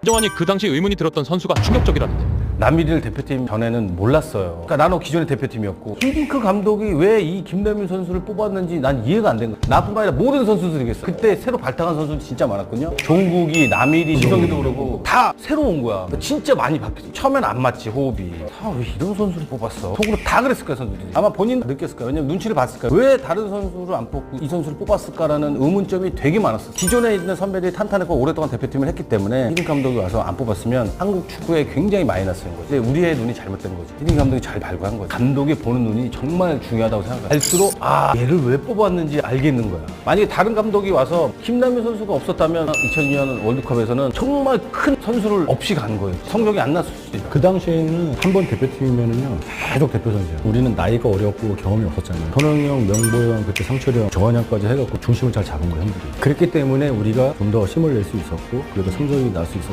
김정환이 그 당시 의문이 들었던 선수가 충격적이라는데 남일일 대표팀 전에는 몰랐어요. 그러니까 나는 기존의 대표팀이었고 김딩크 감독이 왜 이 김남일 선수를 뽑았는지 난 이해가 안 된 거야. 나뿐만 아니라 모든 선수들이겠어. 그때 새로 발탁한 선수 진짜 많았거든요. 종국이, 남일이, 지성이도 그러고 다 새로 온 거야. 그러니까 진짜 많이 바뀌었어. 처음엔 안 맞지 호흡이. 아 왜 이런 선수를 뽑았어? 속으로 다 그랬을 거야 선수들이. 아마 본인 느꼈을 거야. 왜냐면 눈치를 봤을 거야. 왜 다른 선수를 안 뽑고 이 선수를 뽑았을까라는 의문점이 되게 많았어. 기존에 있는 선배들이 탄탄했고 오랫동안 대표팀을 했기 때문에 히딩 감독이 와서 안 뽑았으면 한국 축구에 굉장히 마이너스 인 거지. 우리의 눈이 잘못된 거지. 히딩 감독이 잘 발굴한 거지. 감독이 보는 눈이 정말 중요하다고 생각해. 알수록 아 얘를 왜 뽑았는지 알겠는 거야. 만약에 다른 감독이 와서 김남일 선수가 없었다면 2002년 월드컵에서는 정말 큰 선수를 없이 간 거예요. 성적이 안 났을 수도 있어. 그 당시에는 한 번 대표팀이면은요 계속 대표 선수야. 우리는 나이가 어렸고 경험이 없었잖아요. 현웅이 형, 명보 형, 그때 상철이 형, 정환이 형까지 해갖고 중심을 잘 잡은 거예요, 형들이. 그랬기 때문에 우리가 좀 더 힘을 낼 수 있었고 그래도 성적이 날 수 있었고